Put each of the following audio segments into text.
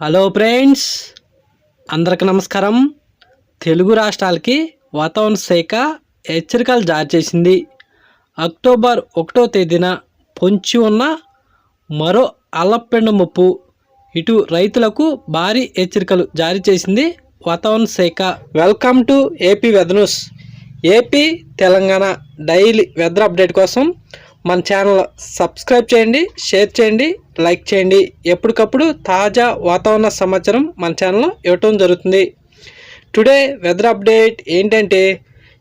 Hello friends అందరికి నమస్కారం. తెలుగు రాష్ట్రాలకి వాతావరణ శాఖ హెచ్చరికలు జారీ చేసింది. అక్టోబర్ ఒకటో తేదీన పొంచి ఉన్న మరో అల్లపెండ ముప్పు. ఇటు రైతులకు భారీ హెచ్చరికలు జారీ చేసింది వాతావరణ శాఖ. Welcome to AP weather news. AP Telangana daily weather update కోసం మన ఛానల్ సబ్స్క్రైబ్ చేయండి షేర్ చేయండి. లైక్ చేయండి. ఎప్పటికప్పుడు తాజా వాతావరణ సమాచారం మన ఛానల్లో ఇవ్వటం జరుగుతుంది. టుడే వెదర్ అప్డేట్ ఏంటంటే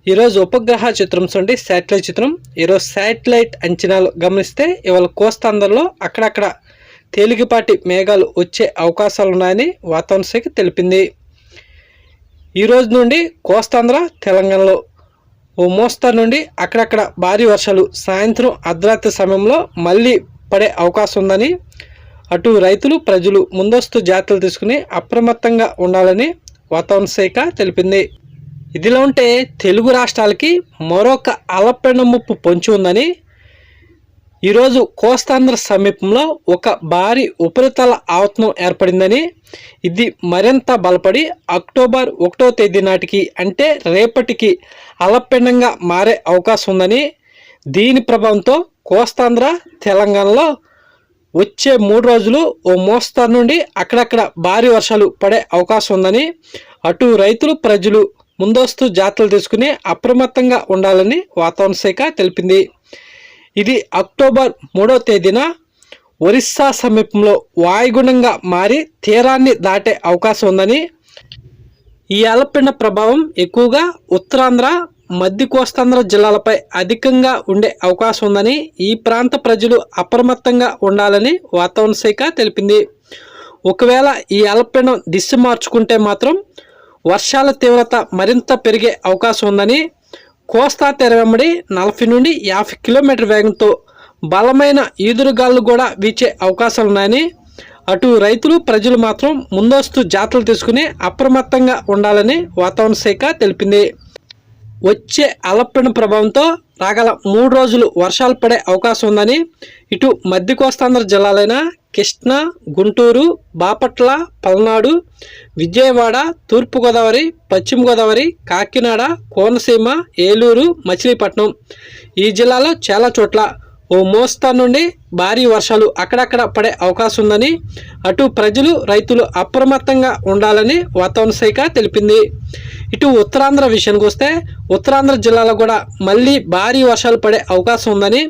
ఈరోజు ఉపగ్రహ చిత్రం చూడండి శాటిలైట్ చిత్రం. ఈరోజు శాటిలైట్ అంచనాలు గమనిస్తే ఇవాళ కోస్తాంధ్రలో అక్కడక్కడ తేలికపాటి మేఘాలు వచ్చే అవకాశాలు ఉన్నాయని వాతావరణ శాఖ తెలిపింది. ఈ రోజు నుండి కోస్తాంధ్ర తెలంగాణలో ఓ మోస్తరు నుండి అక్కడక్కడ భారీ వర్షాలు సాయంత్రం అర్ధరాత్రి సమయంలో మళ్ళీ పడే అవకాశం ఉందని అటు రైతులు ప్రజలు ముందస్తు జాగ్రత్తలు తీసుకుని అప్రమత్తంగా ఉండాలని వాతావరణ శాఖ తెలిపింది. ఇదిలా ఉంటే తెలుగు రాష్ట్రాలకి మరొక అలపెండ ముప్పు పొంచి ఉందని ఈరోజు కోస్తాంధ్ర సమీపంలో ఒక భారీ ఉపరితల ఆవతనం ఏర్పడిందని ఇది మరింత బలపడి అక్టోబర్ ఒకటో తేదీ నాటికి అంటే రేపటికి అలపెండంగా మారే అవకాశం ఉందని దీని ప్రభావంతో కోస్తాంధ్ర తెలంగాణలో వచ్చే మూడు రోజులు ఓ మోస్తరు నుండి అక్కడక్కడ భారీ వర్షాలు పడే అవకాశం ఉందని అటు రైతులు ప్రజలు ముందస్తు జాతలు తీసుకుని అప్రమత్తంగా ఉండాలని వాతావరణ శాఖ తెలిపింది. ఇది అక్టోబర్ మూడో తేదీన ఒరిస్సా సమీపంలో వాయుగుణంగా మారి తీరాన్ని దాటే అవకాశం ఉందని ఈ అలపిండ ప్రభావం ఎక్కువగా ఉత్తరాంధ్ర మధ్య కోస్తాంధ్ర జిల్లాలపై అధికంగా ఉండే అవకాశం ఉందని ఈ ప్రాంత ప్రజలు అప్రమత్తంగా ఉండాలని వాతావరణ శాఖ తెలిపింది. ఒకవేళ ఈ అల్పపీడనం దిశ మార్చుకుంటే మాత్రం వర్షాల తీవ్రత మరింత పెరిగే అవకాశం ఉందని కోస్తా తెర వెంబడి నలభై నుండి యాభై కిలోమీటర్ వేగంతో బలమైన ఈదురుగాలు కూడా వీచే అవకాశాలు ఉన్నాయని అటు రైతులు ప్రజలు మాత్రం ముందస్తు జాతలు తీసుకుని అప్రమత్తంగా ఉండాలని వాతావరణ శాఖ తెలిపింది. వచ్చే అలప్పడిన ప్రభావంతో రాగల మూడు రోజులు వర్షాలు పడే అవకాశం ఉందని ఇటు మధ్య కోస్తాంధ్ర జిల్లాలైన కృష్ణా గుంటూరు బాపట్ల పల్నాడు విజయవాడ తూర్పుగోదావరి పశ్చిమ గోదావరి కాకినాడ కోనసీమ ఏలూరు మచిలీపట్నం ఈ జిల్లాలో చాలా చోట్ల ఓ మోస్తరు నుండి భారీ వర్షాలు అక్కడక్కడ పడే అవకాశం ఉందని అటు ప్రజలు రైతులు అప్రమత్తంగా ఉండాలని వాతావరణ శాఖ తెలిపింది. ఇటు ఉత్తరాంధ్ర విషయానికి వస్తే ఉత్తరాంధ్ర జిల్లాలో కూడా మళ్ళీ భారీ వర్షాలు పడే అవకాశం ఉందని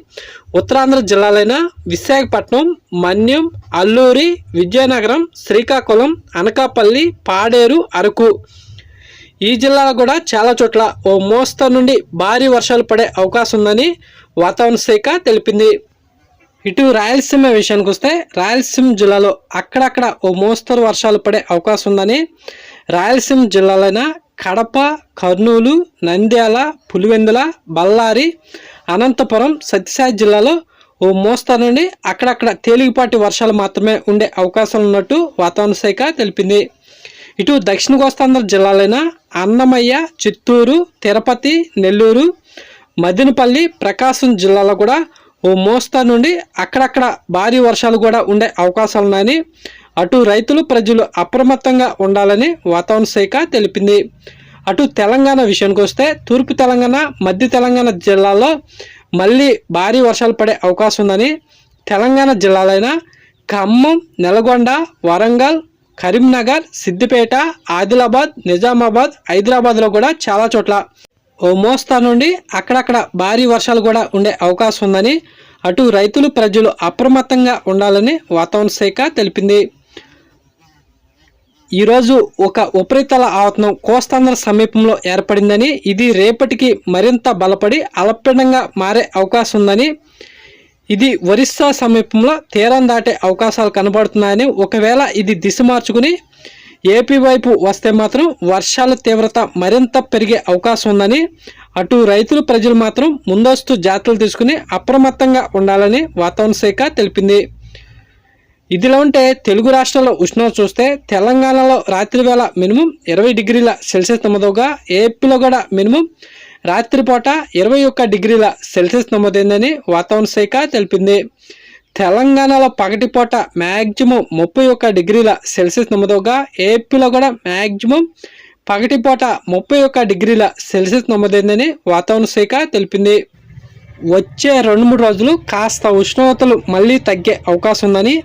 ఉత్తరాంధ్ర జిల్లాలైన విశాఖపట్నం మన్యం అల్లూరి విజయనగరం శ్రీకాకుళం అనకాపల్లి పాడేరు అరకు. ఈ జిల్లాలో కూడా చాలా చోట్ల ఓ మోస్తరు నుండి భారీ వర్షాలు పడే అవకాశం ఉందని వాతావరణ శాఖ తెలిపింది. ఇటు రాయలసీమ విషయానికి వస్తే రాయలసీమ జిల్లాలో అక్కడక్కడ ఓ మోస్తరు వర్షాలు పడే అవకాశం ఉందని రాయలసీమ జిల్లాలైన కడప కర్నూలు నంద్యాల పులివెందుల బళ్ళారి అనంతపురం సత్యసాయి జిల్లాలో ఓ మోస్తరు నుండి అక్కడక్కడ తేలికపాటి వర్షాలు మాత్రమే ఉండే అవకాశాలు ఉన్నట్టు వాతావరణ శాఖ తెలిపింది. ఇటు దక్షిణ కోస్తాంధ్ర జిల్లాలైన అన్నమయ్య చిత్తూరు తిరుపతి నెల్లూరు మదినపల్లి ప్రకాశం జిల్లాలో కూడా ఓ మోస్తరు నుండి అక్కడక్కడ భారీ వర్షాలు కూడా ఉండే అవకాశాలు ఉన్నాయని అటు రైతులు ప్రజలు అప్రమత్తంగా ఉండాలని వాతావరణ శాఖ తెలిపింది. అటు తెలంగాణ విషయానికి వస్తే తూర్పు తెలంగాణ మధ్య తెలంగాణ జిల్లాలో మళ్ళీ భారీ వర్షాలు పడే అవకాశం ఉందని తెలంగాణ జిల్లాలైన ఖమ్మం నల్గొండ వరంగల్ కరీంనగర్ సిద్దిపేట ఆదిలాబాద్ నిజామాబాద్ హైదరాబాద్లో కూడా చాలా చోట్ల ఓ మోస్తా నుండి అక్కడక్కడ భారీ వర్షాలు కూడా ఉండే అవకాశం ఉందని అటు రైతులు ప్రజలు అప్రమత్తంగా ఉండాలని వాతావరణ శాఖ తెలిపింది. ఈరోజు ఒక ఉపరితల ఆవతనం కోస్తాంధ్ర సమీపంలో ఏర్పడిందని ఇది రేపటికి మరింత బలపడి అలపెండంగా మారే అవకాశం ఉందని ఇది ఒరిస్సా సమీపంలో తీరం దాటే అవకాశాలు కనబడుతున్నాయని ఒకవేళ ఇది దిశ మార్చుకుని ఏపీ వైపు వస్తే మాత్రం వర్షాల తీవ్రత మరింత పెరిగే అవకాశం ఉందని అటు రైతులు ప్రజలు మాత్రం ముందస్తు జాగ్రత్తలు తీసుకుని అప్రమత్తంగా ఉండాలని వాతావరణ శాఖ తెలిపింది. ఇదిలా ఉంటే తెలుగు రాష్ట్రాల్లో ఉష్ణోగ్రత చూస్తే తెలంగాణలో రాత్రి వేళ మినిమం ఇరవై డిగ్రీల సెల్సియస్ నమోదవగా ఏపీలో కూడా మినిమం రాత్రిపూట ఇరవై ఒక్క డిగ్రీల సెల్సియస్ నమోదైందని వాతావరణ శాఖ తెలిపింది. తెలంగాణలో పగటిపూట మ్యాక్సిమం ముప్పై ఒక్క డిగ్రీల సెల్సియస్ నమోదవగా ఏపీలో కూడా మ్యాక్సిమం పగటిపూట ముప్పై ఒక్క డిగ్రీల సెల్సియస్ నమోదైందని వాతావరణ శాఖ తెలిపింది. వచ్చే రెండు మూడు రోజులు కాస్త ఉష్ణోగ్రతలు మళ్ళీ తగ్గే అవకాశం ఉందని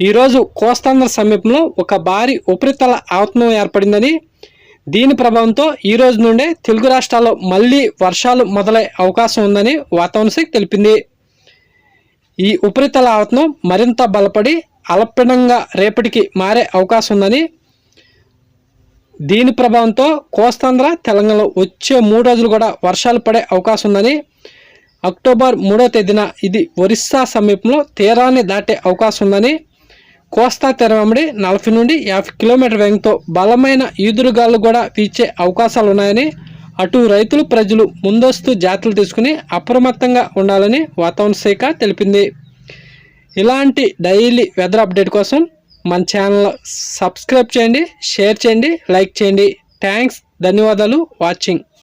ఈరోజు కోస్తాంధ్ర సమీపంలో ఒక భారీ ఉపరితల ఆవరణం ఏర్పడిందని దీని ప్రభావంతో ఈ రోజు నుండే తెలుగు రాష్ట్రాల్లో మళ్ళీ వర్షాలు మొదలయ్యే అవకాశం ఉందని వాతావరణ శాఖ తెలిపింది. ఈ ఉపరితల ఆవతనం మరింత బలపడి అల్పపీడనంగా రేపటికి మారే అవకాశం ఉందని దీని ప్రభావంతో కోస్తాంధ్ర తెలంగాణలో వచ్చే మూడు రోజులు కూడా వర్షాలు పడే అవకాశం ఉందని అక్టోబర్ మూడో తేదీన ఇది ఒరిస్సా సమీపంలో తీరాన్ని దాటే అవకాశం ఉందని కోస్తా తెరవెంబడి నలభై నుండి యాభై కిలోమీటర్ వేగంతో బలమైన ఈదురుగాలు కూడా వీచే అవకాశాలు ఉన్నాయని అటు రైతులు ప్రజలు ముందస్తు జాగ్రత్తలు తీసుకుని అప్రమత్తంగా ఉండాలని వాతావరణ శాఖ తెలిపింది. ఇలాంటి డైలీ వెదర్ అప్డేట్ కోసం మన ఛానల్ సబ్స్క్రైబ్ చేయండి షేర్ చేయండి లైక్ చేయండి. థ్యాంక్స్ ధన్యవాదాలు వాచింగ్.